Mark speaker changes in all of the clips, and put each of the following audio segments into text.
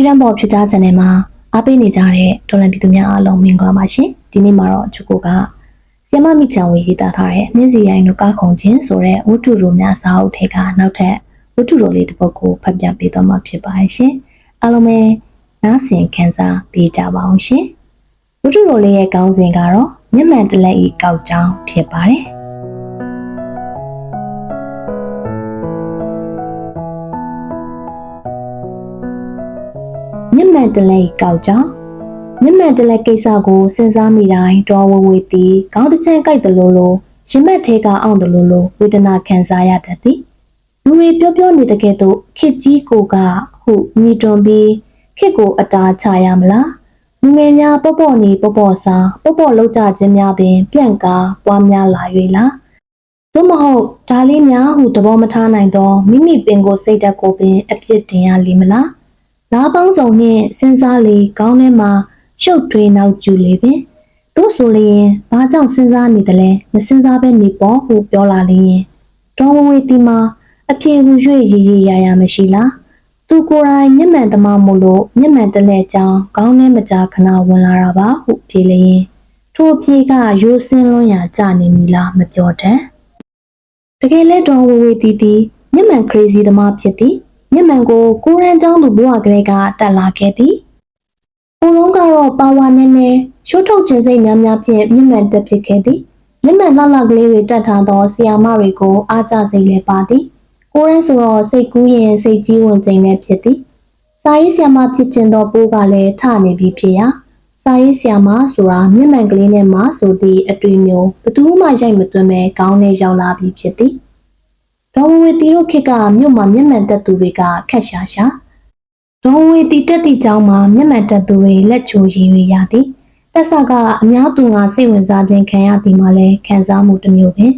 Speaker 1: Freedom Ball ဖြစ်တာ channel မှာအားပေးနေကြတဲ့ဒေါ်လန်ပြည်သူများအားလုံးမင်္ဂလာပါရှင်ဒီနေ့မှာတော့ချူကိုကဆီယမမိချံဝေရေးသားထားတဲ့နှင်းစီရိုင်းတို့ကခုံချင်းဆိုတဲ့ဝတ္ထုတို့များစာအုပ်ထဲကနောက်ထပ်ဝတ္ထုတို့လေးတစ်ပုဒ်ကိုဖတ်ပြပေးသွားမှာဖြစ်ပါတယ်ရှင်အားလုံးပဲနားဆင်ခံစားပေးကြပါအောင်ရှင်ဝတ္ထုတို့လေးရဲ့ခေါင်းစဉ်ကတော့မျက်မှန်တလက်ဤကောက်ကြောင်းဖြစ်ပါတယ် မျက်မှန်တလဲကောက်ကြောင်းမျက်မှန်တလဲကိစ္စကိုစဉ်းစားမိတိုင်းတော်ဝဝေတီခေါင်းတစ်ချမ်းကြိုက်တယ်လို့လို့ရင်မက်ထဲကအောင်တယ်လို့လို့ဝေဒနာခံစားရတတ်သည်လူတွေပြောပြောနေတဲ့ကဲ့သို့ခစ်ကြီးကိုကဟုညီတွန်ပြီးခစ်ကိုအတားချရမလားလူငယ်များပေါ့ပေါ့နေပေါ့ပေါ့စားပေါ့ပေါ့လောက်ကြခြင်းများပင် ပြန့်ကားပွားများလာ၍လားသို့မဟုတ်ဒါလေးများဟုသဘောမထားနိုင်သောမိမိပင်ကိုစိတ်ဓာတ်ကိုပင်အပြစ်တင်ရလိမ့်မလား လားပေါင်းစုံနှင့်စဉ်းစားလေခေါင်းထဲမှာရှုပ်ထွေးနောက်ကျူလေပင်တို့ဆိုလျင်ဘာကြောင့်စဉ်းစားနေတယ်လဲမစဉ်းစားပဲနေပေါ့ဟုပြောလာလျင်ဒေါ်ဝဝေတီမှာအပြေဟူ၍ရည်ရည်ရရမရှိလားသူကိုယ်တိုင်မျက်မှန်သမားမို့လို့မျက်မှန်တလဲကြောင်းခေါင်းထဲမကြာခဏဝင်လာတာပါဟုပြေလျင်ထို့ပြေကရိုးစင်းလွန်းရာကြနေမည်လားမပြောတတ်တကယ်လဲဒေါ်ဝဝေတီတီမျက်မှန် crazy သမားဖြစ်သည် မျက်မှန်ကိုကိုရန်ကျောင်းသူဘဝကလေးကတက်လာခဲ့သည်။ပုံလုံးကတော့ပါဝါနဲ့နဲ့ရှိုးထုတ်ခြင်းစိတ်များများဖြင့်မျက်မှန်တက်ဖြစ်ခဲ့သည်။မျက်မှန်လှလှကလေးတွေတက်ထားသောဆီယာမတွေကိုအားကျစိတ်လည်းပါသည်။ကိုရန်ဆိုတော့စိတ်ကူးရင်စိတ်ကြီးဝင်ခြင်းလည်းဖြစ်သည်။စာရေးဆီယာမဖြစ်ခြင်းသောပိုးကလည်းထနေပြီဖြစ်ရာစာရေးဆီယာမဆိုတာမျက်မှန်ကလေးနဲ့မှဆိုသည့်အတွေ့မျိုးဘသူမှရိုက်မသွင်းပဲကောင်းနဲ့ရောက်လာပြီဖြစ်သည်။ ဒေါ်ဝဝေတီတို့ခေတ်ကမြို့မှာမျက်မှန်တက်သူတွေကခက်ရှာရှာဒေါ်ဝဝေတီတက်သည့်ကျောင်းမှာမျက်မှန်တက်သူတွေလက်ချိုရည်ရရသည်တက်ဆကအများသူငါစိတ်ဝင်စားခြင်းခံရသည်မှာလည်းခံစားမှုတစ်မျိုးပင်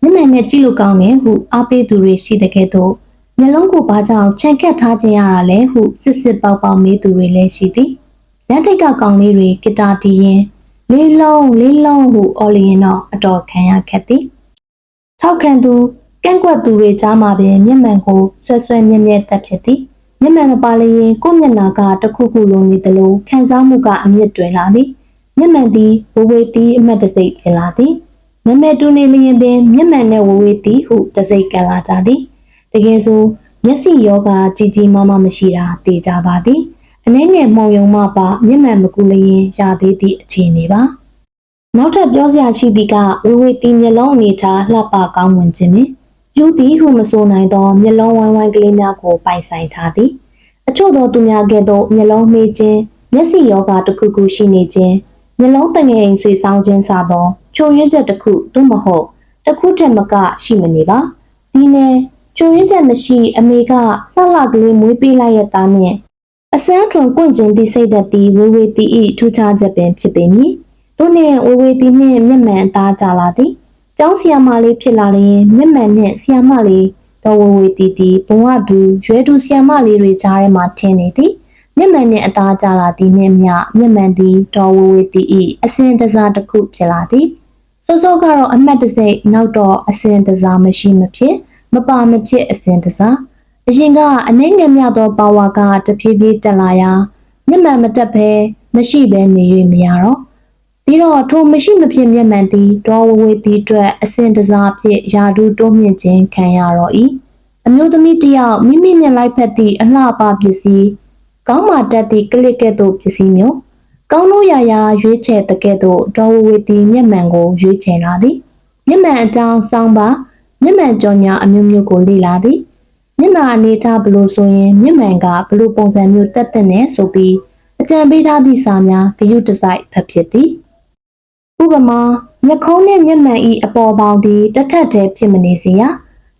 Speaker 1: မျက်မှန်နဲ့ကြည့်လို့ကောင်းတယ်ဟုအားပေးသူတွေရှိတဲ့ကဲ့သို့မျက်လုံးကိုဘာကြောင့်ခြံခက်ထားခြင်းရတာလဲဟုစစ်စစ်ပေါက်ပေါက်မေးသူတွေလည်းရှိသည်လက်ထိတ်ကကောင်လေးတွေဂီတာတီးရင်လေးလုံးလေးလုံးဟုအော်လျင်တော့အတော်ခံရခက်သည်ထောက်ခံသူ ကန့်ကွက်သူတွေကြားမှာပင်မျက်မှန်ကိုဆွဲဆွဲမြဲမြဲတက်ဖြစ်သည်မျက်မှန်မပါလျင်ကိုယ့်မျက်နှာကတစ်ခုခုလုံးနေသလိုခံစားမှုကအမြင့်တွယ်လာသည်မျက်မှန်သည်ဝဝေသည်အမတ်တစိတ်ဖြစ်လာသည်နမဲတူနေလျင်ပင်မျက်မှန်နဲ့ဝဝေသည်ဟုတစိတ်ကန်လာကြသည်တကယ်ဆိုမျက်စိယောဂကြီးကြီးမားမားမရှိတာသိကြပါသည်အနှဲငယ်မှုံယုံမှပါမျက်မှန်မကူလျင်ရသေးသည့်အခြေအနေပါနောက်ထပ်ပြောစရာရှိသည်ကဝေဝေတီမျက်လုံးအနေထားလှပကောင်းမွန်ခြင်းပင် လူသည်ဟုမဆိုနိုင်သောမျက်လုံးဝိုင်းဝိုင်းကလေးများကိုပိုင်ဆိုင်ထားသည်အချို့သောသူများကဲ့သို့မျက်လုံးမေးခြင်းမျက်စိယောဂတစ်ခုခုရှိနေခြင်းမျက်လုံးတငယ်အိမ်ဆွေဆောင်ခြင်းစသောချိုရင်းချက်တစ်ခုသို့မဟုတ်တစ်ခုတည်းမကရှိမနေပါဒီနယ်ချိုရင်းချက်မရှိအမေကလှလှကလေးမွေးပေးလိုက်ရတာနှင့်အစမ်းထွန်ကွင့်ခြင်းသည့်စိတ်သက်သည်ဝေဝေတီ၏ထူးခြားချက်ပင်ဖြစ်ပေမည်သူနှင့်ဝေဝေတီနှင့်မျက်မှန်အသားကြလာသည်။ ကျောင်းဆီယာမလေးဖြစ်လာလျင်မျက်မှန်နှင့်ဆီယာမလေးတော်ဝေဝေတီတီဘဝတူရွယ်တူဆီယာမလေးတွေကြားထဲမှာထင်နေသည်။မျက်မှန်နှင့်အသားကြလာသည်နှင့်မျှမျက်မှန်သည်တော်ဝေဝေတီ၏အစဉ်တစားတစ်ခုဖြစ်လာသည်။စောစောကတော့အမှတ်တစိတ်နောက်တော့အစဉ်တစားမရှိမဖြစ်မပါမဖြစ်အစဉ်တစားအရင်ကအနှိမ့်ငယ်မြသောပါဝါကတဖြည်းဖြည်းတက်လာရာမျက်မှန်မတက်ဘဲမရှိဘဲနေ၍မရတော့ ပြီးတော့ထိုမရှိမဖြစ်မျက်မှန်သည်ဒေါ်ဝဝေတီအတွက်အစဉ်တစားဖြင့်ယာဒူတိုးမြင့်ခြင်းခံရတော့၏အမျိုးသမီးတစ်ယောက်မိမိနဲ့လိုက်ဖက်သည့်အလှပပစ္စည်းကောင်းမာတတ်သည့်ကလစ်ကဲ့သို့ပစ္စည်းမျိုးကောင်းလို့ရရာရွေးချယ်တဲ့ကဲ့သို့ဒေါ်ဝဝေတီမျက်မှန်ကိုရွေးချယ်လာသည်မျက်မှန်အကြောင်းစောင်းပါမျက်မှန်ကြော်ညာအမျိုးမျိုးကိုလေ့လာသည်မျက်နှာအနေထားဘလို့ဆိုရင်မျက်မှန်ကဘလို့ပုံစံမျိုးတက်တဲ့နဲ့ဆိုပြီးအကြံပေးထားသည့်စာများဂရုတစိုက်ဖတ်ဖြစ်သည် ဥပမာမျက်ခုံးနှင့်မျက်မှန်ဤအပေါ်ပေါင်းသည်တစ်ထပ်တည်းဖြစ်မနေစေရ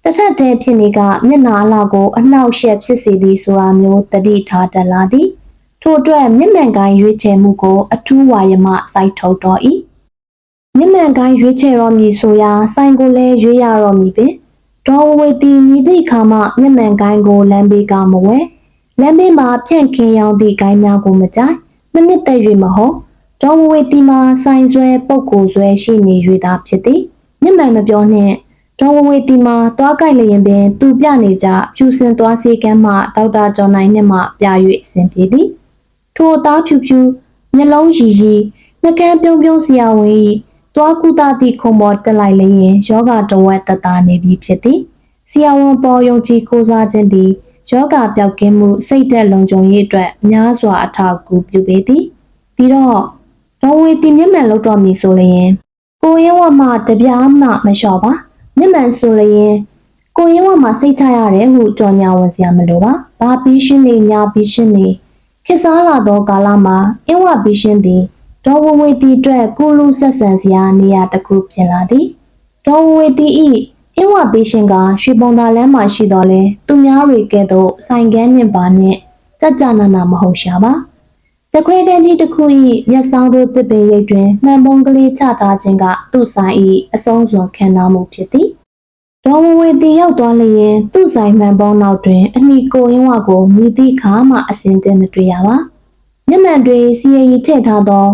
Speaker 1: တစ်ထပ်တည်းဖြစ်နေကမျက်နှာအလောက်ကိုအနှောက်အယှက်ဖြစ်စေသည်ဆိုတာမျိုးတတိထားတတ်လာသည်ထို့အတွက်မျက်မှန်ကိုင်းရွေးချယ်မှုကိုအထူးဝါယမစိုက်ထုတ်တော်၏မျက်မှန်ကိုင်းရွေးချယ်တော်မူဆိုရာစိုင်ကိုလည်းရွေးရတော်မူပင်ဒေါ်ဝဝေတီမြည်သည့်အခါမှမျက်မှန်ကိုင်းကိုလမ်းဘေးကမဝဲလမ်းဘေးမှာဖြန့်ခင်းရောင်းသည့်ကိုင်းများကိုမကြိုက်မနစ်သက်၍မဟုတ် ဒေါ်ဝဝေတီမှာဆိုင်ဆွဲပုတ်ကိုဆွဲရှိနေ၍သာဖြစ်သည်မျက်မှန်မပြောနှင့်ဒေါ်ဝဝေတီမှာသွားကြိုက်လျင်ပင်သူပြနေကြဖြူစင်သွားစေကမ်းမှဒေါက်တာကျော်နိုင်နှင့်မှပြ၍အစဉ်ပြေသည်ထိုအသားဖြူဖြူမျက်လုံးရည်ရည်နှကန်းပြုံးပြုံးစရာဝင်၏သွားကုသသည့်ခုံပေါ်တက်လိုက်လျင်ယောဂတဝက်တတာနေပြီဖြစ်သည်ဆရာဝန်ပေါ်ယုံကြည်ကိုးစားခြင်းသည်ယောဂပျောက်ကင်းမှုစိတ်သက်လုံခြုံရေးအတွက်များစွာအထောက်အကူပြုပေသည်ဒီတော့ ဒေါ်ဝေတီမျက်မှန်လောက်တော့မည်ဆိုလျင်ကိုရင်ဝမှတပြားမှမလျှော့ပါမျက်မှန်ဆိုလျင်ကိုရင်ဝမှစိတ်ချရတယ်ဟုကြော်ညာဝင်စရာမလိုပါဘာပြီးရှင်းနေညာပြီးရှင်းနေခေတ်စားလာသောကာလမှာအင်းဝပြီးရှင်းသည်ဒေါ်ဝဝေတီအတွက်ကုလူဆက်ဆံစရာနေရာတစ်ခုဖြစ်လာသည်ဒေါ်ဝဝေတီ၏အင်းဝပြီးရှင်းကရွှေပုံသာလမ်းမှာရှိတော်လဲသူများတွေကဲ့သို့ဆိုင်ကန်းနှင့်ပါနှင့်ကြကြနာနာမဟုတ်ရှာပါ တခွေတန်းကြီးတစ်ခု၏မျက်စောင်းတို့တစ်ပင်ရိပ်တွင်မှန်ပုံကလေးချထားခြင်းကသူ့ဆိုင်၏အဆုံးစွန်ခံစားမှုဖြစ်သည်ဒေါ်ဝဝေတီရောက်သွားလျင်သူ့ဆိုင်မှန်ပုံနောက်တွင်အမိကိုရင်းဝကိုမိသည့်ခါမှအစင်တင်မတွေ့ရပါမျက်မှန်တွင်စီရီထည့်ထားသော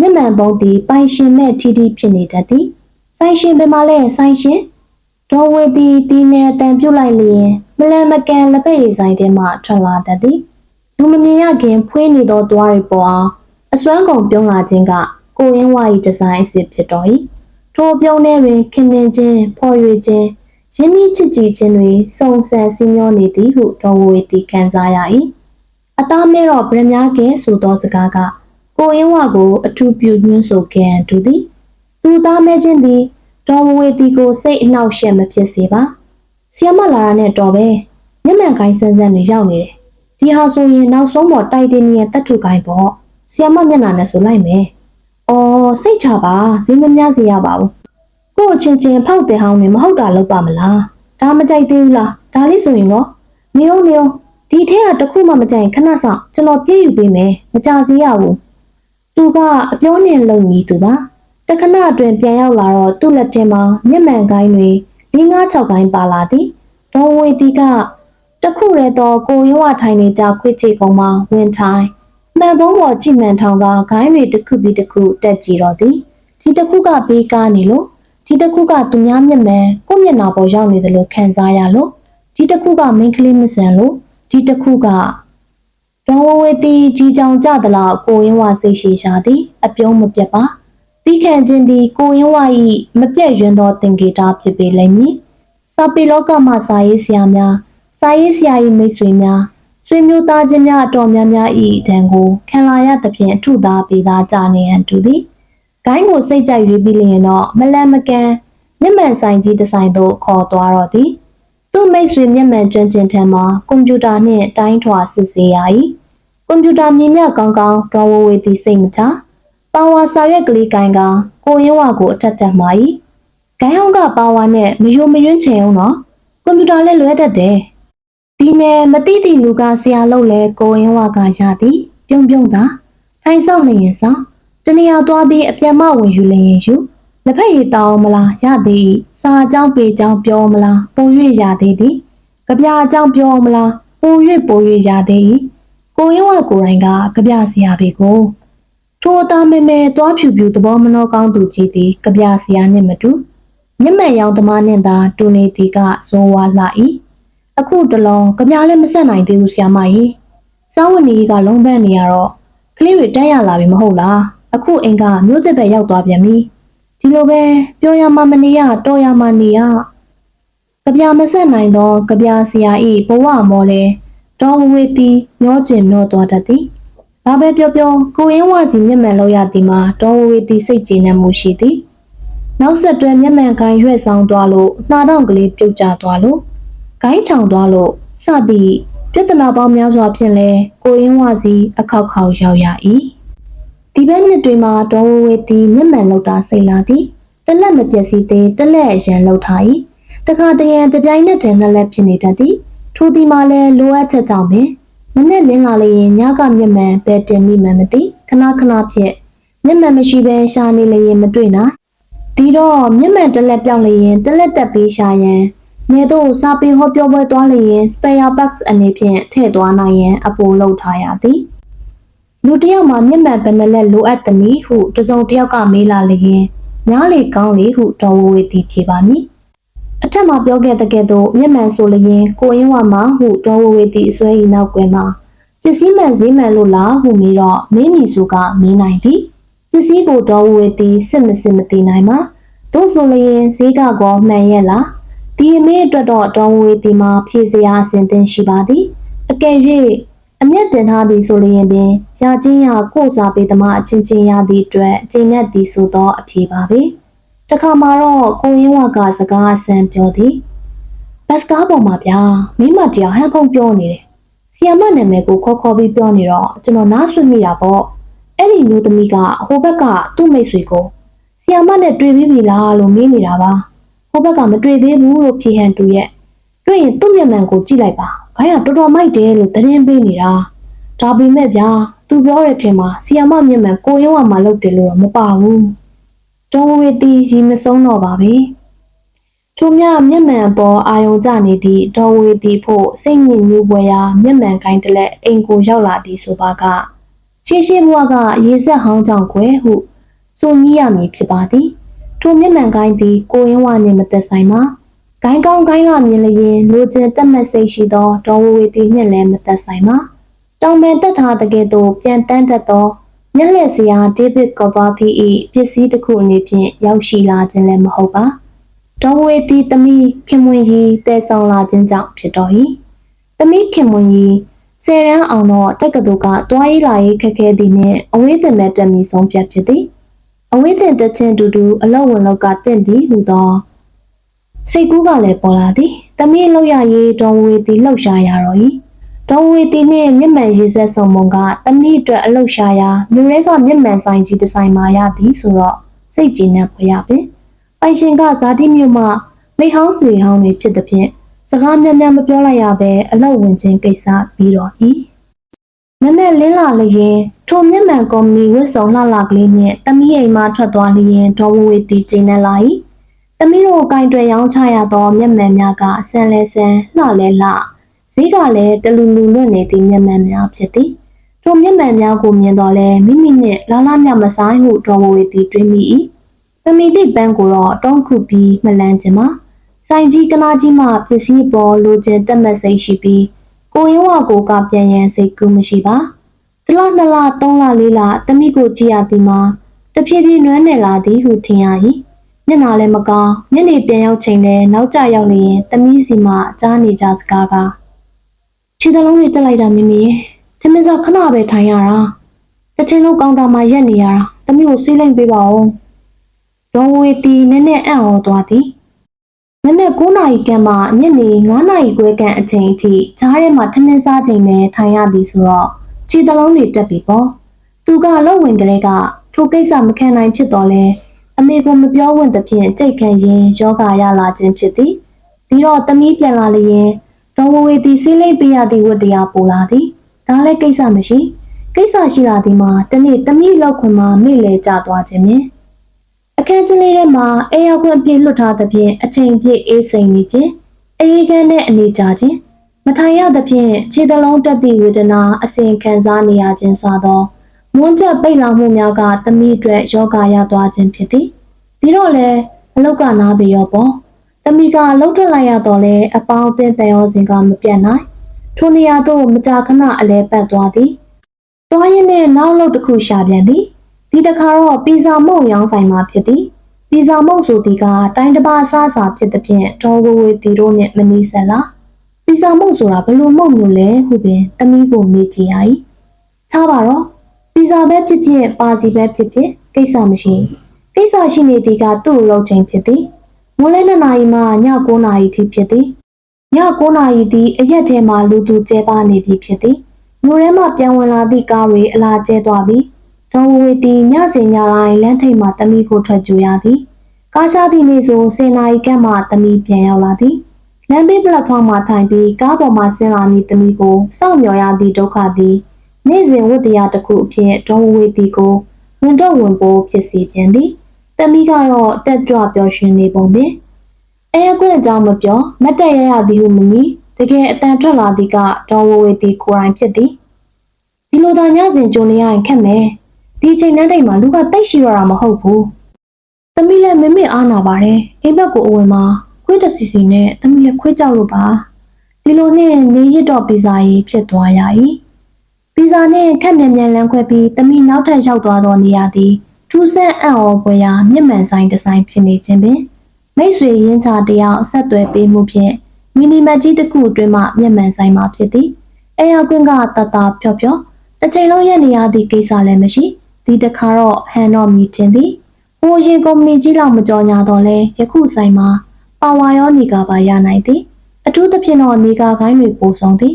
Speaker 1: မျက်မှန်ပုံသည်ပိုင်ရှင်မဲ့ထီထီဖြစ်နေတတ်သည်ဆိုင်ရှင်ပင်မလဲဆိုင်ရှင်ဒေါ်ဝေတီတီနယ်တန်ပြုတ်လိုက်လျင်မလန်မကန်လက်ဖက်ရည်ဆိုင်ထဲမှထွက်လာတတ်သည် လူမမြင်ရခင်ဖွေးနေသောသွားတွေပေါ်အောင်အစွမ်းကုန်ပြုံးလာခြင်းကကိုရင်းဝါ၏ဒီဇိုင်းအစ်ဖြစ်တော်၏ထိုပြုံးထဲတွင်ခင်မင်ခြင်းဖော်ရွေခြင်းရင်းနှီးချစ်ကြည်ခြင်းတွေစုံစံစည်းမျောနေသည်ဟုတော်ဝေတီခံစားရ၏အသားမဲတော့ဗရမ ्या ကဲဆိုသောစကားကကိုရင်းဝါကိုအထူးပြုညွှန်းဆိုခဲ့တူသည်သူသားမဲခြင်းသည်တော်ဝေတီကိုစိတ်အနှောက်အယှက်မဖြစ်စေပါဆီယမလာရနဲ့တော်ပဲမျက်မှန်ကိုင်းစမ်းစမ်းတွေရောက်နေတယ် ဒီဟာဆိုရင်နောက်ဆုံးပေါ်တိုက်တင်ရဲ့တတ်ထုကိုင်းပေါ့ဆီယမမျက်နှာနဲ့ဆိုလိုက်မယ်။အော်စိတ်ချပါဈေးမများစေရပါဘူး။ကို့အချင်းချင်းဖောက်တယ်ဟောင်းနေမဟုတ်တာလုပ်ပါမလား။ဒါမကြိုက်သေးဘူးလား။ဒါလေးဆိုရင်ရောနေအောင်နေအောင်ဒီထဲကတစ်ခုမှမကြိုက်ရင်ခဏဆောင်ကျွန်တော်ပြည့်ယူပေးမယ်။မကြစေရဘူး။သူကအပြောနဲ့လုံကြီးသူပါ။တခဏအတွင်းပြန်ရောက်လာတော့သူ့လက်ထဲမှာမျက်မှန်ကိုင်းတွေ၄၅၆ကိုင်းပါလာသည်။ဒေါ်ဝေတီက တခုရဲတော့ကိုရွဝထိုင်နေကြခွေချေကုံမှာဝင်ထိုင်မှန်ဘုံပေါ်ကြည့်မှန်ထောင်ကဂိုင်းတွေတစ်ခုပြီးတစ်ခုတက်ကြည့်တော့သည်ဒီတစ်ခုကဘေးကားနေလို့ဒီတစ်ခုကသူများမျက်မှန်ကိုယ့်မျက်နှာပေါ်ရောက်နေတယ်လို့ခံစားရလို့ဒီတစ်ခုကမိန်းကလေးမဆန်လို့ဒီတစ်ခုကဒေါ်ဝဝေတီကြီးကြောင်ကြသလားကိုရင်းဝစိတ်ရှိရှာသည် အပြုံးမပြတ်ပါတီးခံခြင်းသည်ကိုရင်းဝ၏မပြတ်ရွံသောသင်္ကေတဖြစ်ပေလိမ့်မည်စာပေလောကမှစာရေးဆရာများ စာရေးဆရာ၏မိတ်ဆွေများဆွေမျိုးသားချင်းများအတော်များများ၏တန်ကိုခံလာရသဖြင့်အထုသားပေးသားကြနေဟန်တူသည်။ဂိုင်းကိုစိတ်ကြိုက်ရွေးပြီးလျင်တော့မလန်မကန်မျက်မှန်ဆိုင်ကြီးတစ်ဆိုင်သို့ခေါ်သွားတော့သည်။သူ့မိတ်ဆွေမျက်မှန်ကျွမ်းကျင်ထံမှာကွန်ပျူတာနှင့်တိုင်းထွာစစ်ဆေးရ၏။ကွန်ပျူတာမြင်မြကောင်းကောင်းဒေါ်ဝဝေသည်စိတ်မချ။ပါဝါစာရွက်ကလေးကိုင်းကကိုရင်းဝကိုအထက်တက်မှာ၏။ဂိုင်းဟောင်းကပါဝါနဲ့မယိုမယွန်းချင်အောင်နော်။ကွန်ပျူတာလည်းလွဲတတ်တယ်။ ဒီနယ်မတိတိလူကဆရာလုပ်လဲကိုရင်ဝကရသည်ပြုံပြုံသာထိုင်ဆောင်နေရင်ဆောင်တနေရာသွားပြီးအပြန်မဝင်ယူလျင်ယူလက်ဖက်ရည်တောင်းမလားရသည်စာအကြောင်းပေကြောင်းပြောမလားပုံ၍ရသေးသည်ကြပြအကြောင်းပြောမလားပုံ၍ပုံ၍ရသေးကိုရင်ဝကိုယ်တိုင်ကကြပြဆရာပေကိုထိုအသားမဲမဲသွားဖြူဖြူသဘောမနှောကောင်းသူကြီးသည်ကြပြဆရာနှင့်မတူမျက်မှန်ရောင်သမားနှင့်သာတူနေသည်ကဇောဝါလှ၏ အခုတလုံးကြပြလည်းမဆက်နိုင်သေးဘူးဆရာမကြီးစာဝနီကလုံးပန်းနေရတော့ကလေးတွေတက်ရလာပြီမဟုတ်လားအခုအင်ကမြို့သစ်ပဲရောက်သွားပြန်ပြီဒီလိုပဲပြောရမှမနေရတော်ရမှနေရကြပြမဆက်နိုင်တော့ကြပြဆရာဤဘဝမောလဲတော်ဝေတီမျောကျင်မျောသွားတတ်သည်ဘာပဲပြောပြောကိုရင်းဝစီမျက်မှန်လို့ရသည်မှာတော်ဝေတီစိတ်ကြည်နမှုရှိသည်နောက်ဆက်တွဲမျက်မှန်ကိုင်းရွက်ဆောင်သွားလို့နှာတောင့်ကလေးပြုတ်ကျသွားလို့ ဂိုင်းချောင်သွားလို့စသည်ပြဿနာပေါင်းများစွာဖြင့်လဲကိုရင်းဝစီအခောက်ခောက်ရောက်ရ၏ဒီဘက်နှစ်တွေမှာဒေါ်ဝဝေတီမျက်မှန်လောက်တာစိတ်လာသည်တလက်မပြည့်စည်သေးတလက်အရန်လောက်ထား၏တခါတရံတပြိုင်နက်တည်းနှစ်လက်ဖြစ်နေတတ်သည်ထိုဒီမှာလဲလိုအပ်ချက်ကြောင့်ပင်မနဲ့လင်းလာလျင်ညကမျက်မှန်ပဲတင်မိမှန်မသိခဏခဏဖြစ်မျက်မှန်မရှိဘဲရှာနေလျင်မတွေ့နိုင်ဒီတော့မျက်မှန်တစ်လက်ပြောင်းလျင်တစ်လက်တက်ပြီးရှာရန် နေတော့စာပေဟောပြောပွဲသွားလျင် spare box အနေဖြင့်ထည့်သွားနိုင်ရန်အပိုလုပ်ထားရသည်လူတစ်ယောက်မှာမျက်မှန်ဘယ်နှလက်လိုအပ်သနည်းဟုတစုံတစ်ယောက်ကမေးလာလျင်ညားလေကောင်းလေဟုတော်ဝဝေတီဖြေပါမည်အထက်မှာပြောခဲ့တဲ့ကဲ့သို့မျက်မှန်ဆိုလျင်ကိုအင်းဝမှာဟုတော်ဝဝေသည်အစွဲဤနောက်ကွယ်မှာပစ္စည်းမှန်ဈေးမှန်လို့လားဟုမေးတော့မင်းမီစုကမေးနိုင်သည်ပစ္စည်းကိုတော်ဝဝေသည်စစ်မစစ်မသိနိုင်မှာတို့ဆိုလျင်ဈေးကကောမှန်ရဲ့လား ဒီအမေအတွက်တော့တော်ဝဝေသည်မှာဖြည့်စရာအစဉ်သင်ရှိပါသည်အကယ်၍အမျက်တင်ထားသည်ဆိုလျင်ပင်ရာချင်းရာကိုယ်စားပေသမားအချင်းချင်းရသည့်အတွက်အကျဉ်းနဲ့သည်ဆိုသောအဖြေပါပဲတခါမှာတော့ကိုရင်းဝကစကားအဆန်ပြောသည်ဘတ်စကားပေါ်မှာဗျာမိမတရားဟန်ဖုံပြောနေတယ်ဆီယမနာမည်ကိုခေါ်ခေါ်ပြီးပြောနေတော့ကျွန်တော်နားဆွမိတာပေါ့အဲ့ဒီမျိုးသမီးကဟိုဘက်ကသူ့မိတ်ဆွေကိုဆီယမနဲ့တွေ့ပြီးပြီလားလို့မေးနေတာပါ ဟိုဘက်ကမတွေ့သေးဘူးလို့ဖြေဟန်တူရဲ့တွေ့ရင်သူ့မျက်မှန်ကိုကြည့်လိုက်ပါခိုင်းကတော်တော်မိုက်တယ်လို့သတင်းပေးနေတာဒါပေမဲ့ဗျာသူပြောတဲ့ထင်မှာဆီယမမျက်မှန်ကိုရုံးကမှလုပ်တယ်လို့တော့မပါဘူးတော်ဝေတီရီမဆုံးတော့ပါပဲထိုမြမျက်မှန်အပေါ်အာယုံကျနေသည့်တော်ဝေသည်ဖို့စိတ်ညစ်ညူးပွဲရာမျက်မှန်ကိုင်းတစ်လက်အိမ်ကိုရောက်လာသည်ဆိုပါကရှေးရှေးဘဝကရေဆက်ဟောင်းကြောင့်ခွဲဟုဆိုညီးရမည်ဖြစ်ပါသည် ထိုမျက်မှန်ကိုင်းသည်ကိုရင်ဝနှင့်မသက်ဆိုင်ပါဂိုင်းကောင်းဂိုင်းကမြင်လျင်လိုချင်တက်မတ်စိတ်ရှိသောတော်ဝေသည်နှင့်လည်းမသက်ဆိုင်ပါတောင်ပန်တက်ထားတဲ့ကဲ့သို့ပြန်တန်းတက်သောမျက်လက်စရာဒေးဗစ်ကော်ပါဖီ၏ပစ္စည်းတစ်ခုအနေဖြင့်ရောက်ရှိလာခြင်းလည်းမဟုတ်ပါဒေါ်ဝေတီတမီခင်မွင်ရီတဲဆောင်လာခြင်းကြောင့်ဖြစ်တော်၏တမီခင်မွင်ရီဆယ်ရန်အောင်တော့တက္ကသိုလ်ကတွားရေးလာရေးခက်ခဲသည်နှင့်အဝေးသင်မဲ့တက်မီဆုံးဖြတ်ဖြစ်သည် အဝေးသင်တက်ချင်းတူတူအလောက်ဝင်လောက်ကတင့်သည်ဟူသောစိတ်ကူးကလည်းပေါ်လာသည်တမီလောက်ရရေးဒေါ်ဝေတီလှုပ်ရှားရတော့၏ဒေါ်ဝေတီနှင့်မျက်မှန်ရေးဆက်ဆောင်မုံကတမီအတွက်အလှုပ်ရှားရာမြို့ရဲကမျက်မှန်ဆိုင်ကြီးတစ်ဆိုင်မှာရသည်ဆိုတော့စိတ်ကြည်နက်ဖွယ်ရပင်ပိုင်ရှင်ကဇာတိမြို့မှမိဟောင်းဆွေဟောင်းတွေဖြစ်သည်ဖြင့်စကားများများမပြောလိုက်ရဘဲအလောက်ဝင်ခြင်းကိစ္စပြီးတော့ဤမမဲလင်းလာလျင် ထိုမျက်မှန်ကုမ္ပဏီဝတ်ဆောင်လှလှကလေးနှင့်တမီးအိမ်မှထွက်သွားလျင်ဒေါ်ဝဝေတီကျင်းနေလာ၏တမီးတို့ကင်တွယ်ရောင်းချရသောမျက်မှန်များကဆန်လဲဆန်လှလဲလှဈေးကလည်းတလူလူလွတ်နေသည့်မျက်မှန်များဖြစ်သည်ထိုမျက်မှန်များကိုမြင်တော့လဲမိမိနှင့်လာလာမြမဆိုင်ဟုဒေါ်ဝဝေတီတွေးမိ၏ပမီတိပန်းကိုတော့တုံးခုပြီးမလန်းခြင်းမှာဆိုင်ကြီးကနာကြီးမှပစ္စည်းပေါ်လိုချင်တက်မက်စိတ်ရှိပြီးကိုရင်ဝကိုကပြန်ရန်စိတ်ကူးမရှိပါ တလနှစ်လသုံးလလေးလတမိကိုကြည့်ရသည်မှာတဖြည်းဖြည်းနွမ်းနယ်လာသည်ဟုထင်ရ၏မျက်နာလည်းမကောင်းမျက်နေပြန်ရောက်ချိန်လည်းနောက်ကျရောက်နေရင်တမိစီမှကြားနေကြစကားကခြေတလုံးတွေတက်လိုက်တာမိမိရဲ့ထမင်းစားခဏပဲထိုင်ရတာတစ်ချိန်လုံးကောင်တာမှာရက်နေရတာတမိကိုဆေးလိမ့်ပေးပါဦးဒေါ်ဝေတီနည်းနည်းအံ့ဩသွားသည်။နည်းနည်း9နာရီကံမှညနေ9နာရီခွဲကံအချိန်အထိဈားထဲမှာထမင်းစားချိန်ပဲထိုင်ရသည်ဆိုတော့ ခြေတလုံးတွေတက်ပြီပေါ့။သူကလောက်ဝင်ကလေးကထိုကိစ္စမခံနိုင်ဖြစ်တော့လဲအမေကမပြောဝင်သဖြင့်ကြိတ်ခံရင်ယောဂရလာခြင်းဖြစ်သည်။ဒီတော့သမီးပြန်လာလျင်ဒေါ်ဝေတီဆေးလိမ့်ပေးရသည့်ဝတ္တရားပိုလာသည်။ဒါလည်းကိစ္စမရှိ။ကိစ္စရှိလာသည်မှာတနေ့သမီးလောက်ခွန်မှာမိလေကျသွားခြင်းပဲ။အခန်းကျလေးထဲမှာအေးရောက်ခွင့်ပြည့်လွတ်ထားသဖြင့်အချိန်ပြည့်အေးစိမ်နေခြင်းအေးခမ်းနဲ့အနေကြခြင်း မထိုင်ရသဖြင့်ခြေသလုံးတက်သည့်ဝေဒနာအစဉ်ခံစားနေရခြင်းစသောမွန်းချက်ပိတ်လာမှုများကသမီးအတွက်ယောဂရသွားခြင်းဖြစ်သည်ဒီတော့လေအလုတ်ကနားပေရောပေါ့သမီးကအလုတ်ထွက်လိုက်ရတော့လေအပေါင်းအသင်းတန်ရောစဉ်ကမပြတ်နိုင်ထိုနေရာသို့မကြာခဏအလဲပတ်သွားသည်တွားရင်နဲ့နောက်လုတ်တစ်ခုရှာပြန်သည်ဒီတခါတော့ပီဇာမုတ်ရောင်းဆိုင်မှာဖြစ်သည်ပီဇာမုတ်ဆိုသည်ကတိုင်းတစ်ပါးအစားအစာဖြစ်သည်ဖြင့်ဒေါ်ဝဝေတီတို့နှင့်မနီးစပ်လား ပီဇာမုတ်ဆိုတာဘယ်လိုမုတ်မျိုးလဲဟုပင်တမီးကိုမေးကြည့်ရ၏ချပါတော့ပီဇာပဲဖြစ်ဖြစ်ပါစီပဲဖြစ်ဖြစ်ကိစ္စမရှိကိစ္စရှိနေသည်ကသူ့အလုပ်ချိန်ဖြစ်သည်မိုးလဲ2နာရီမှည9နာရီထိဖြစ်သည်ည9နာရီသည်အရက်ထဲမှလူသူကျဲပါနေပြီဖြစ်သည်မြို့ထဲမှပြန်ဝင်လာသည့်ကားတွေအလာကျဲသွားပြီးဒေါ်ဝဝေတီညစဉ်ညတိုင်းလမ်းထိပ်မှတမီကိုထွက်ကြရသည်ကားရှားသည့်နေ့ဆိုစင်နာရီကမှတမီပြန်ရောက်လာသည် လမ်းဘေးပလက်ဖောင်းမှထိုင်ပြီးကားပေါ်မှဆင်းလာမည့်တမီကိုစောင့်မျှော်ရသည့်ဒုက္ခသည်နေ့စဉ်ဝတ္တရားတစ်ခုအဖြစ်ဒေါ်ဝဝေတီကိုဝင်တော့ဝင်ပိုးဖြစ်စေပြန်သည်တမီကတော့တက်ကြွပျော်ရွှင်နေပုံပင်အဲအကွင့်အကြောင်းမပြောမတ်တက်ရရသည်ဟုမမီတကယ်အတန်ထွက်လာသည်ကဒေါ်ဝဝေတီကိုယ်တိုင်ဖြစ်သည်ဒီလိုသာညစဉ်ကြုံနေရရင်ခက်မယ်ဒီအချိန်နှမ်းတိတ်မှာလူကတိတ်ရှိရတာမဟုတ်ဘူး။သမီးလည်းမမေ့အားနာပါတယ်။အိမ်ဘက်ကိုအဝင်မှာ ခွခွေးတစ်စီစီနဲ့သမီးလည်းခွေးကြောက်လို့ပါဒီလိုနဲ့နေရတော့ပီဇာကြီးဖြစ်သွားရ၏ပီဇာနဲ့ခက်မြန်မြန်လမ်းခွဲပြီးသမီးနောက်ထပ်ရောက်သွားသောနေရာသည်ထူးဆန်းအံ့ဩဖွယ်ရာမျက်မှန်ဆိုင်ဒီဇိုင်းဖြစ်နေခြင်းပင်မိတ်ဆွေရင်းချတယောက်ဆက်သွယ်ပေးမှုဖြင့်မီနီမတ်ကြီးတစ်ခုအတွင်းမှမျက်မှန်ဆိုင်မှာဖြစ်သည်အဲရကွင်းကတတဖြော့ဖြော့တစ်ချိန်လုံးရက်နေရသည့်ကိစ္စလည်းမရှိဒီတစ်ခါတော့ဟန်တော့မီတင်သည်ဟိုရင်ကုမ္ပဏီကြီးလောက်မကြော်ညာတော့လဲယခုဆိုင်မှာ ပါဝါရောနေကပါရနိုင်သည်အထူးသဖြင့်တော့နေကာကိုင်းတွေပို့ဆောင်သည်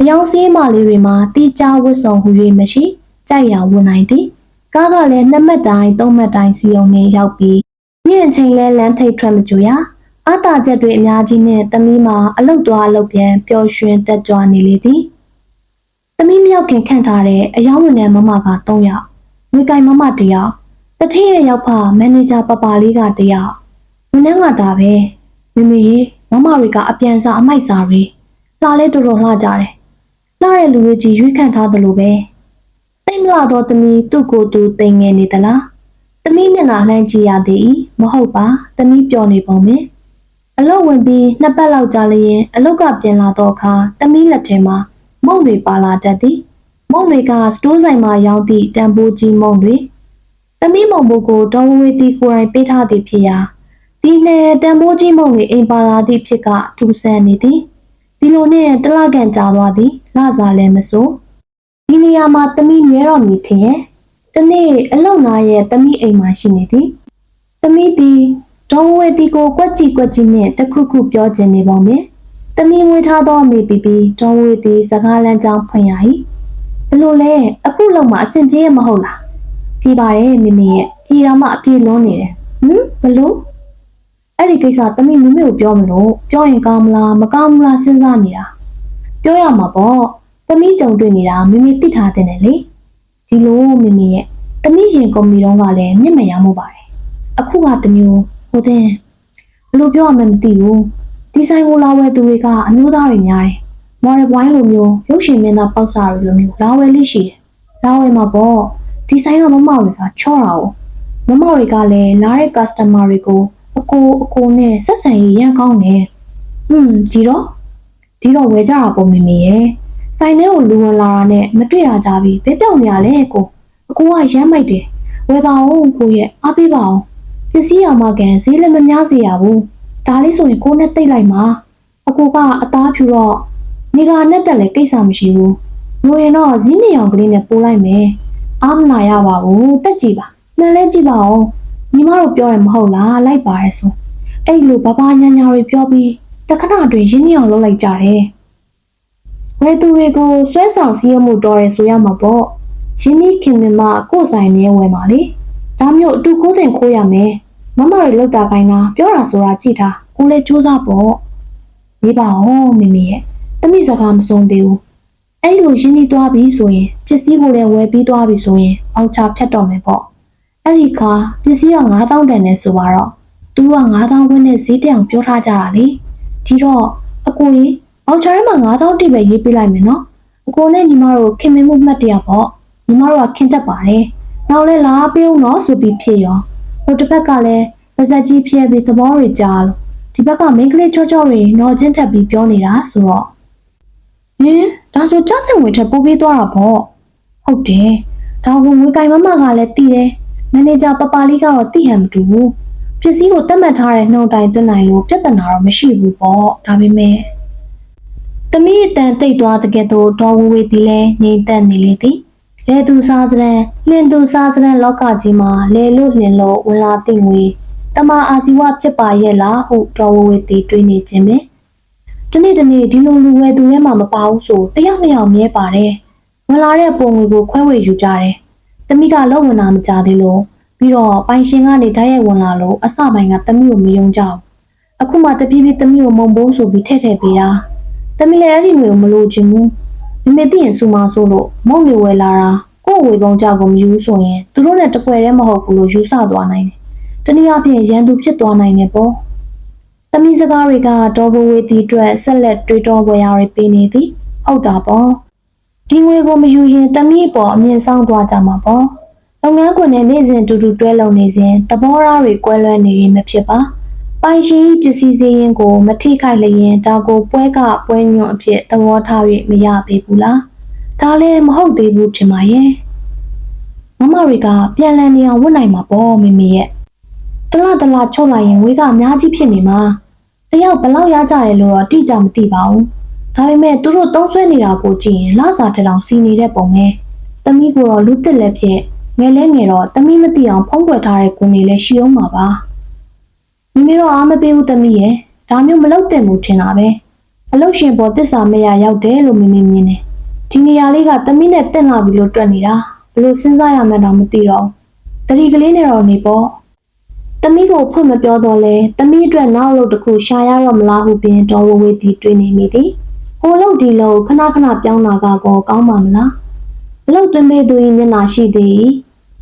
Speaker 1: အယောင်စည်းမလေးတွေမှာတီးကြဝတ်ဆောင်ဟူ၍မရှိကြိုက်ရဝင်နိုင်သည်ကားကလည်းနှစ်မှတ်တိုင်းသုံးမှတ်တိုင်းစီယုံနဲ့ရောက်ပြီးညင်ချိန်လဲလမ်းထိပ်ထွက်မကြူရအတားချက်တွေအများကြီးနဲ့တမီးမှာအလုတ်သွားအလုတ်ပြန်ပျော်ရွှင်တက်ကြွနေလေသည်တမီးမြောက်ခင်ခန့်ထားတဲ့အယောင်ဝင်တဲ့မမက3ယောက်ငွေကင်မမ1ယောက်တထင်းရဲ့ရောက်ဖမန်နေဂျာပပလေးက1ယောက်ဝန်ထမ်းကဒါပဲ မမေရေမမတွေကအပြန်စားအမိုက်စားတွေလှလဲတော်တော်လှကြတယ်လှတဲ့လူတွေကြီးရွေးခန့်ထားသလိုပဲတိတ်မလာတော့တမီးသူ့ကိုယ်သူတိမ်ငယ်နေသလားတမီးမျက်နှာလှမ်းကြည့်ရသည်မဟုတ်ပါတမီးပျော်နေပုံပဲအလုတ်ဝင်ပြီးနှစ်ပတ်လောက်ကြာလျင်အလုတ်ကပြန်လာတော့အခါတမီးလက်ထဲမှာမုံတွေပါလာတတ်သည်မုံတွေကစတိုးဆိုင်မှာရောင်းသည့်တန်ဖိုးကြီးမုံတွေတမီးမုံဘိုးကိုဒေါ်ဝေတီကိုယ်တိုင်ပေးထားသည်ဖြစ်ရာ ဒီနဲ့တန်ဖိုးကြီးမုံတွေအိမ်ပါလာသည့်ဖြစ်ကထူဆန်းနေသည်ဒီလိုနဲ့တလကန်ကြာသွားသည်လစားလည်းမစိုးဒီနေရာမှာတမီးမြဲတော်မူထင်ရဲ့တနေ့အလုံနာရဲ့တမီးအိမ်မှာရှိနေသည်တမီးသည်ဒေါ်ဝေတီကိုကွက်ကြည့်ကွက်ကြည့်နဲ့တခုခုပြောချင်နေပုံပဲတမီးငွေထားသောအမေပီပီဒေါ်ဝေတီစကားလမ်းကြောင်းဖွင့်ရ၏ဘလို့လဲအခုလုံမှာအဆင်ပြေရမဟုတ်လားကြည်ပါတယ်မိမိရဲ့ပြည်တော်မှအပြေလွန်းနေတယ်ဟမ်ဘလို့ အဲ့ဒီကိစ္စတမိမိမိကိုပြောမလို့ပြောရင်ကောင်းမလားမကောင်းဘူးလားစဉ်းစားနေတာပြောရမှာပေါ့တမိကြုံတွေ့နေတာမိမိသိထားတဲ့လေဒီလိုမိမိရဲ့တမိရင်ကုမ္ပဏီတော့ကလည်းမျက်မှန်ရမှုပါတယ်အခုကတမျိုးဟိုတဲ့ဘလို့ပြောရမှန်းမသိဘူးဒီဆိုင်ကိုလာဝယ်သူတွေကအမျိုးသားတွေများတယ်မော်ရယ်ဘွိုင်းလိုမျိုးရုပ်ရှင်မင်းသားပေါက်စားတွေလိုမျိုးလာဝယ်လေးရှိတယ်လာဝယ်မှာပေါ့ဒီဆိုင်ကမမတွေကချော့တာ哦မမတွေကလည်းလာတဲ့ customer တွေကို အကိုအကိုနဲ့ဆက်ဆံရေးရန်ကောင်းတယ်ဟွန်းဒီတော့ဒီတော့ဝယ်ကြတာပုံမမေရဲ့ဆိုင်ထဲကိုလူဝင်လာတာနဲ့မတွေ့တာကြပြီဘယ်ပြောင်းနေရလဲကိုအကိုကရမ်းမိုက်တယ်ဝယ်ပါအောင်ကိုရဲ့အားပေးပါအောင်ပစ္စည်းအောင်မကန်ဈေးလည်းမများစေရဘူးဒါလေးဆိုရင်ကိုနဲ့တိတ်လိုက်မှာအကိုကအသားဖြူတော့နေကနဲ့တက်လည်းကိစ္စမရှိဘူးငိုရင်တော့ဈေးနေအောင်ကလေးနဲ့ပိုးလိုက်မယ်အားမနာရပါဘူးတက်ကြည့်ပါမှန်လဲကြည့်ပါဦး ညီမတို့ပြောတယ်မဟုတ်လားလိုက်ပါရဲဆိုအဲ့လိုဘာဘာညာညာတွေပြောပြီးတခဏအတွင်းရင်းနှီးအောင်လုပ်လိုက်ကြတယ်ဝယ်သူတွေကိုဆွဲဆောင်စည်းရမှုတော်တယ်ဆိုရမှာပေါ့ရင်းနှီးခင်မင်မကိုယ်ဆိုင်မြဲဝယ်ပါလေဒါမျိုးအတူခိုးတင်ခိုးရမယ်မမတွေလောက်တာခိုင်းတာပြောတာဆိုတာကြည့်တာကိုလည်းစူးစမ်းပေါ့နေပါဦးမိမိရဲ့တမိစကားမဆုံးသေးဘူးအဲ့လိုရင်းနှီးသွားပြီဆိုရင်ပစ္စည်းကိုလည်းဝယ်ပြီးသွားပြီဆိုရင်အောက်ချဖြတ်တော့မယ်ပေါ့ အဲ့ဒီခါပစ္စည်းက9000တန်နဲ့ဆိုတော့သူက9000ဝန်းနဲ့ဈေးတက်အောင်ပြောထားကြတာလေဒီတော့အကိုကြီးအောက်ချထဲမှာ9000တိပဲရေးပေးလိုက်မယ်နော်အကိုနဲ့ညီမတို့ခင်မင်မှုမှတ်တရပေါ့ညီမတို့ကခင်တက်ပါတယ်နောက်လဲလာပေးအောင်နော်ဆိုပြီးဖြစ်ရောဟိုတစ်ဖက်ကလည်းပါဇက်ကြီးဖြစ်ပြီးသဘောတွေကြားလို့ဒီဘက်ကမိန်းကလေးချောချောတွေတော့ချင်းထက်ပြီးပြောနေတာဆိုတော့ဟင်ဒါဆိုကြောက်စင်ဝင်ထက်ပိုးပေးသွားတာပေါ့ဟုတ်တယ်ဒါကငွေကင်မမကလည်းတည်တယ် မန်နေဂျာပပလေးကတော့သိဟန်မတူဘူးပစ္စည်းကိုတတ်မှတ်ထားတဲ့နှုတ်တိုင်သွင်းနိုင်လို့ပြဿနာတော့မရှိဘူးပေါ့ဒါပေမဲ့တမီးအတန်တိတ်သွားတဲ့ကဲ့သို့ဒေါ်ဝေဝေတီလည်းငြိမ်သက်နေလေသည်လဲသူစားစရန်လင်သူစားစရန်လောကကြီးမှာလဲလို့လင်လို့ဝင်လာသိငွေတမအာစီဝဖြစ်ပါရဲ့လားဟုဒေါ်ဝေဝေတီတွေးနေခြင်းပဲဒီနေ့ဒီနေ့ဒီလိုလူဝဲသူထဲမှာမပါဘူးဆိုတယောက်နှစ်ယောက်မြဲပါတယ်ဝင်လာတဲ့ပုံငွေကိုခွဲဝေယူကြတယ် တမိကလောက်ဝင်လာမကြသေးလို့ပြီးတော့ပိုင်ရှင်ကနေဓာတ်ရိုက်ဝင်လာလို့အစပိုင်းကတမိကိုမယုံကြဘူးအခုမှတပြေးပြေးတမိကိုမုံဘိုးဆိုပြီးထည့်ထည့်ပေးတာတမိလည်းအဲ့ဒီမျိုးမလို့ချင်ဘူးမိမိသိရင်စူမဆိုလို့မုံနေဝဲလာတာကို့ဝေပုံကြောက်ကိုမယူဆိုရင်သူတို့နဲ့တပွဲတည်းမဟုတ်ဘူးလို့ယူဆသွားနိုင်တယ်တနည်းအားဖြင့်ရန်သူဖြစ်သွားနိုင်တယ်ပေါ့တမိစကားတွေကဒေါ်ဘဝေတီအတွက်ဆက်လက်တွေးတောဝယ်ရတွေပေးနေသည်ဟုတ်တာပေါ့ ဒီငွေကိုမယူရင်တမိအပေါ်အမြင့်ဆောင်သွားကြမှာပေါ့လုပ်ငန်းခွင်နဲ့နေ့စဉ်တူတူတွဲလုံနေစဉ်သဘောထားတွေကွဲလွဲနေရင်မဖြစ်ပါပိုင်ရှင်ပစ္စည်းစည်းရင်ကိုမထိခိုက်လျင်ဒါကိုပွဲကပွဲညွန့်အဖြစ်သဘောထား၍မရပေဘူးလားဒါလည်းမဟုတ်သေးဘူးထင်ပါရဲ့မမတွေကပြန်လည်နေအောင်ဝတ်နိုင်မှာပေါ့မိမိရဲ့တလားတလားချုပ်လိုက်ရင်ဝေးကအများကြီးဖြစ်နေမှာတယောက်ဘယ်လောက်ရကြတယ်လို့တော့တိကျမသိပါဘူး ဒါပေမဲ့သူတို့သုံးဆွဲနေတာကိုကြည့်ရင်လစာထက်တောင်စီနေတဲ့ပုံပဲသမီးကတော့လူတစ်လက်ဖြစ်ငယ်လဲငယ်တော့သမီးမသိအောင်ဖုံးကွယ်ထားတဲ့ကွန်နေလဲရှိအောင်ပါပါမိမိတော့အားမပေးဘူးသမီးရဲ့ဒါမျိုးမလုပ်သင့်ဘူးထင်တာပဲအလုတ်ရှင်ပေါ်တစ္ဆာမရရောက်တယ်လို့မိမိမြင်တယ်ဒီနေရာလေးကသမီးနဲ့တင့်လာပြီလို့တွက်နေတာဘလို့စဉ်းစားရမှန်းတော့မသိတော့ဘူးတတိကလေးနဲ့တော့နေပေါ့သမီးကိုဖွင့်မပြောတော့လဲသမီးအတွက်နောက်လို့တစ်ခုရှာရတော့မလားဟုပင်တော်ဝဝေတီတွေးနေမိသည် ဟိုလို့ဒီလို့ခဏခဏပြောင်းလာကကောကောင်းပါမလားအလုတ်သွင်းပေးသူ၏မျက်နှာရှိသည်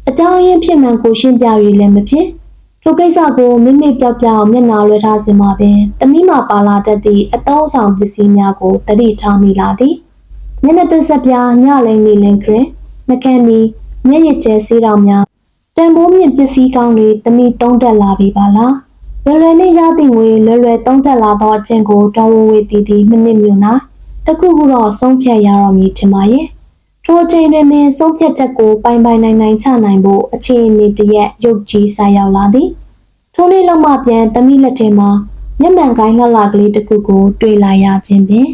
Speaker 1: အကြောင်းရင်းဖြစ်မှန်ကိုရှင်းပြရည်လည်းမဖြစ်ထိုကိစ္စကိုမိမိပြောက်ပြောက်မျက်နှာလွှဲထားစဉ်မှာပင်တမိမပါလာတတ်သည့်အတောင်းဆောင်ပစ္စည်းများကိုတတိထားမိလာသည်မျက်နှာသက်ဆက်ပြားညလိမ့်နေလင်ခရင်နှကမ်းမီမျက်ရည်ကျဲစေးတော်များတန်ဖိုးမြင့်ပစ္စည်းကောင်းတွေတမိတုံးတက်လာပြီပါလားလွယ်လွယ်နဲ့ရသည့်ငွေလွယ်လွယ်တုံးတက်လာသောအကျင့်ကိုတော်ဝဝေတီတီမိနစ်မျိုးနာ တခုခုတော့ဆုံးဖြတ်ရတော့မည်ထင်ပါရဲ့ထိုအချိန်တွင်ပင်ဆုံးဖြတ်ချက်ကိုပိုင်ပိုင်နိုင်နိုင်ချနိုင်ဖို့အခြေအနေတရက်ရုပ်ကြီးဆိုင်ရောက်လာသည်ထိုးလေးလောက်မှပြန်တမိလက်ထဲမှာမျက်မှန်ကိုင်းလှလှကလေးတစ်ခုကို တွေ့လာရခြင်းပင်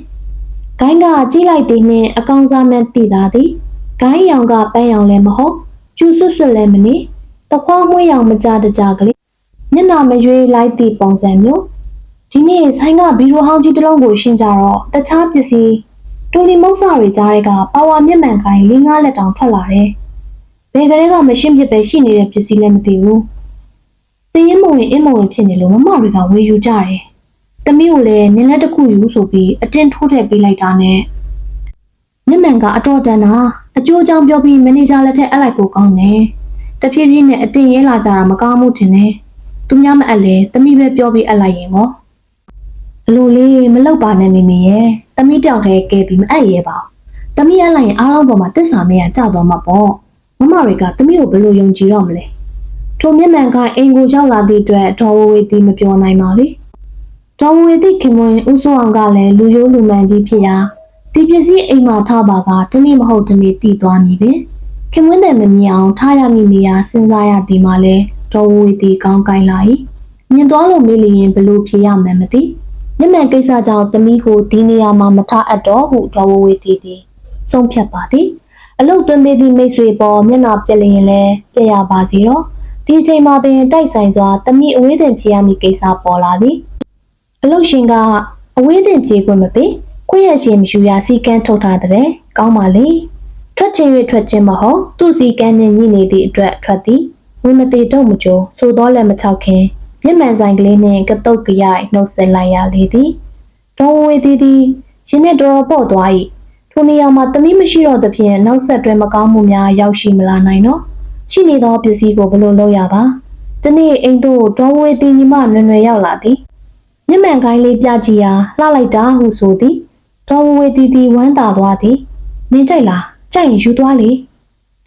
Speaker 1: ဂိုင်းကကြည့်လိုက်သည်နှင့်အကောင်စားမှန်းသိသာသည်ဂိုင်းရောင်ကပန်းရောင်လည်းမဟုတ်ကျူဆွတ်ဆွတ်လည်းမနေတခွားမွှေးရောင်မကြတကြကလေးမျက်နှာမရွေးလိုက်သည့်ပုံစံမျိုး ဒီနေ့ဆိုင်ကဘီရိုဟောင်းကြီးတစ်လုံးကိုရှင်းကြတော့တခြားပစ္စည်းတူလီမုတ်စာတွေကြားတဲ့ကပါဝါမျက်မှန်ကိုင်း၄၅လက်တောင်ထွက်လာတယ်ဘယ်ကလေးကမရှင်းဖြစ်ပဲရှိနေတဲ့ပစ္စည်းလည်းမသိဘူးစည်ရင်မဝင်အင်းမဝင်ဖြစ်နေလို့မမတွေကဝေယူကြတယ်။တမီးကိုလည်းနင်းလက်တစ်ခုယူဆိုပြီးအတင်းထိုးထည့်ပေးလိုက်တာနဲ့မျက်မှန်ကအတော်တန်တာအကျိုးအကြောင်းပြောပြီးမန်နေဂျာလက်ထက်အပ်လိုက်ဖို့ကောင်းတယ်။တဖြည်းဖြည်းနဲ့အတင်းရဲလာကြတာမကောင်းမှုထင်တယ်။သူများမအပ်လဲတမီးပဲပြောပြီးအပ်လိုက်ရင်ကော အလိုလေးမလောက်ပါနဲ့မိမိရဲ့တမီးတယောက်တည်းကဲပြီးမအပ်ရဲပါဘူး။တမီးအပ်လိုက်ရင်အားလုံးပေါ်မှာတစ္ဆာမရကြသွားမှာပေါ့။မမတွေကတမီးကိုဘယ်လိုယုံကြည်တော့မလဲ။ထိုမျက်မှန်ကအင်ကိုရောက်လာသည့်အတွက်ဒေါ်ဝဝေတီမပြောနိုင်ပါဘူး။ဒေါ်ဝဝေတီခင်မွန်းဦးစိုးအောင်ကလည်းလူရိုးလူမှန်ကြီးဖြစ်ရာဒီပစ္စည်းအိမ်မှာထားပါကတနေ့မဟုတ်တနေ့တည်သွားမည်ပင်ခင်မွန်းတဲ့မမြင်အောင်ထားရမည်နေရာစဉ်းစားရသည်မှာလဲဒေါ်ဝဝေတီကောင်းကိုင်းလာ၏မြင်သွားလို့မေးလျင်ဘလို့ဖြေရမှန်းမသိ မျက်မှန်ကိစ္စကြောင့်တမီးကိုဒီနေရာမှာမထားအပ်တော့ဟုဒေါ်ဝဝေတီသည်ဆုံးဖြတ်ပါသည်အလုတ်သွင်းပေးသည့်မိတ်ဆွေပေါ်မျက်နှာပြက်လျင်လဲပြက်ရပါစီတော့ဒီအချိန်မှာပင်တိုက်ဆိုင်စွာတမိအဝေးတင်ပြေးရမည်ကိစ္စပေါ်လာသည်အလုတ်ရှင်ကအဝေးတင်ပြေးခွင့်မပေးခွင့်ရရှင်မယူရစီကန်းထုတ်ထားတဲ့ကောင်းပါလေထွက်ချင်း၍ထွက်ချင်းမဟုတ်သူ့စီကန်းနဲ့ညှိနေသည့်အတွက်ထွက်သည်ဝင်းမသေးတော့မကြိုဆိုတော့လည်းမချောက်ခင် မျက်မှန်ဆိုင်ကလေးနှင့်ကတုတ်ကြရိုက်နှုတ်ဆက်လိုက်ရလေသည်ဒေါ်ဝေသည်သည်ရှင်နဲ့တော်ပေါ့သွား၏ထိုနေရာမှာတမိမရှိတော့သဖြင့်နောက်ဆက်တွဲမကောင်းမှုများရောက်ရှိမလာနိုင်တော့ရှိနေသောပစ္စည်းကိုဘယ်လိုလုပ်ရပါ။ဒီနေ့အိမ်တို့ဒေါ်ဝေတီညီမနွယ်နွယ်ရောက်လာသည်။မျက်မှန်ကိုင်းလေးပြကြည့်ရာလှလိုက်တာဟုဆိုသည်။ဒေါ်ဝေတီတီဝမ်းသာသွားသည်။နင်ကြိုက်လား။ကြိုက်ရင်ယူသွားလေ။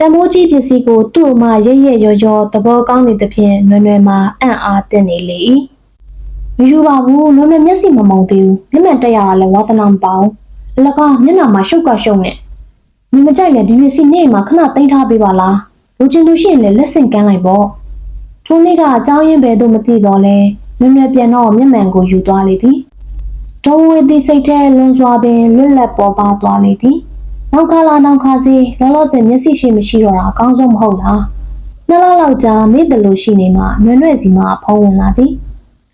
Speaker 1: တမိုးကြီးပစ္စည်းကိုသူ့အမရရရော်ရော်သဘောကောင်းနေသဖြင့်နွယ်နွယ်မှာအံ့အားသင့်နေလေ၏။မယူပါဘူးနွယ်နွယ်မျက်စိမမုံသေးဘူး။မျက်မှန်တက်ရတာလည်းဝါသနာမပေါအောင်။အလကားမျက်နှာမှာရှုပ်ကရှုပ်နေ။ညီမကြိုက်လည်းဒီပစ္စည်းနေမှာခဏသိမ်းထားပေးပါလား။ လူချင်းလူရှိရင်လည်းလက်ဆင့်ကမ်းလိုက်ပေါ့ထိုနေ့ကအเจ้าရင်ပဲတော့မသိတော့လဲနွယ်နွယ်ပြန်တော့မျက်မှန်ကိုယူသွားလေသည်ဒေါ်ဝေသည်စိတ်ထဲလွန်စွာပင်လွတ်လပ်ပေါ်ပါသွားလေသည် နောက်ခါလာနောက်ခါစီလောလောဆယ်မျက်စိရှိမရှိတော့တာအကောင်းဆုံးမဟုတ်လားနှစ်လလောက်ကြာမိတယ်လို့ရှိနေမှနွယ်နွယ်စီမှဖုံးဝင်လာသည်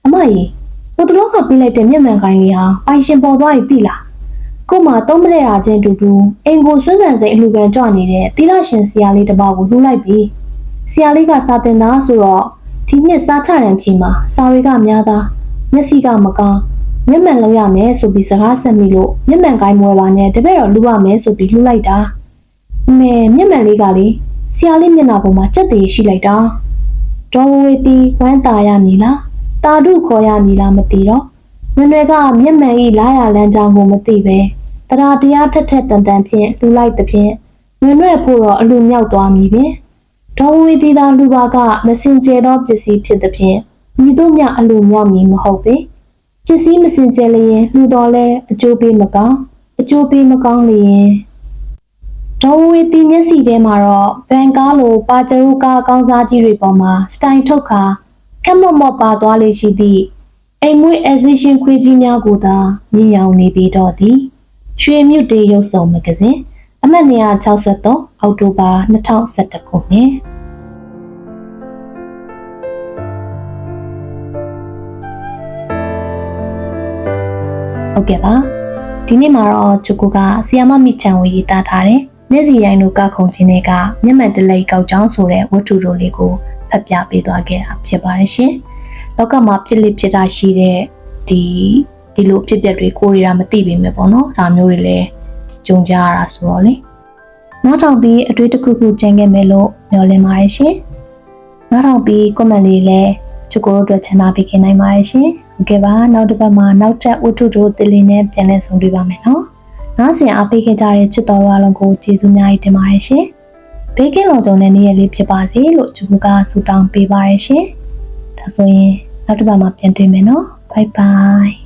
Speaker 1: အမကြီးဟိုတလောကပြလိုက်တဲ့မျက်မှန်ကိုင်းလေးဟာပိုင်ရှင်ပေါ်သွားပြီသိလားကို့မှာသုံးမလဲတာချင်းတူတူအင်ကိုစွန့်ဆန်စိတ်အလှကန်ကြွနေတဲ့သီလရှင်ဆရာလေးတစ်ပါးကိုလှူလိုက်ပြီဆရာလေးကစာတင်သားဆိုတော့ဒီနှစ်စားချရန်ဖြေမှာစာတွေကများသားမျက်စိကမကောင်း မျက်မှန်လောက်ရမယ်ဆိုပြီးစကားဆက်မိလို့မျက်မှန်ကိုင်းမွဲပါနဲ့တပည့်တော်လှူရမယ်ဆိုပြီးလှူလိုက်တာအမေမျက်မှန်လေးကလေဆရာလေးမျက်နှာပေါ်မှာစက်သေးရှိလိုက်တာဒေါ်ဝဝေတီဝမ်းသာရမည်လားတာဓုခေါ်ရမည်လားမသိတော့နွယ်နွယ်ကမျက်မှန်ဤလာရလန်းကြောင်းကိုမသိပဲတရားတရားထက်ထက်တန်တန်ဖြင့်လူလိုက်သဖြင့်နွယ်နွယ်ဖို့တော့အလူမြောက်သွားမည်ပင်ဒေါ်ဝေတီသာလူပါကမစင်ကြဲသောပစ္စည်းဖြစ်သဖြင့်ညီတို့မြအလိုမြောက်မည်မဟုတ်ပေ ပစ္စည်းမစင်ကြယ်လျင်လှူတော်လဲအကျိုးပေးမကောင်းအကျိုးပေးမကောင်းလျင်ဒေါ်ဝေတီမျက်စီထဲမှာတော့ဘန်ကားလိုပါကြရုကားအကောင်းစားကြီးတွေပေါ်မှာစတိုင်ထုတ်ခါခက်မော့မော့ပါသွားလေရှိသည့်အိမ်မွေး exhibition ခွေးကြီးများကိုသာမြင်ရောင်နေပြီးတော့သည်ရွှေမြုပ်တေးရုပ်ဆောင်မဂ္ဂဇင်းအမှတ်263အောက်တိုဘာ2021ခုနှစ် ဟုတ်ကဲ့ပါဒီနေ့မှာတော့ဂျူကိုကဆီယာမမိချန်ဝေရေးသားထားတဲ့မျက်စီရိုင်းတို့ကခုံချင်းတွေကမျက်မှန်တလိကောက်ကြောင်းဆိုတဲ့ဝတ္ထုတို့လေးကိုဖတ်ပြပေးသွားခဲ့တာဖြစ်ပါတယ်ရှင်လောကမှာပြစ်လိဖြစ်တာရှိတဲ့ဒီဒီလိုအဖြစ်အပျက်တွေကိုရီးယားမသိပေမဲ့ပေါ့နော်ဒါမျိုးတွေလည်းကြုံကြရတာဆိုတော့လေနောက်ထောင်ပြီးအတွေ့တစ်ခုခုကျန်ခဲ့မယ်လို့မျှော်လင့်ပါတယ်ရှင်နောက်ထောင်ပြီး comment လေးလည်းဂျူကိုတို့အတွက်ချန်တာပေးခင်နိုင်ပါတယ်ရှင် ဟုတ်ကဲ့ပါနောက်တစ်ပတ်မှာနောက်ထပ်ဝတ္ထုတို့တလင်းနဲ့ပြန်လည်ဆုံတွေ့ပါမယ်နော်နောက်စဉ်အားပေးခဲ့ကြတဲ့ချစ်တော်တို့အားလုံးကိုကျေးဇူးများကြီးတင်ပါတယ်ရှင်ဘေးကင်းလုံခြုံတဲ့နေ့ရက်လေးဖြစ်ပါစေလို့ဂျူကိုကဆုတောင်းပေးပါရရှင်ဒါဆိုရင်နောက်တစ်ပတ်မှာပြန်တွေ့မယ်နော်ဘိုင်ဘိုင်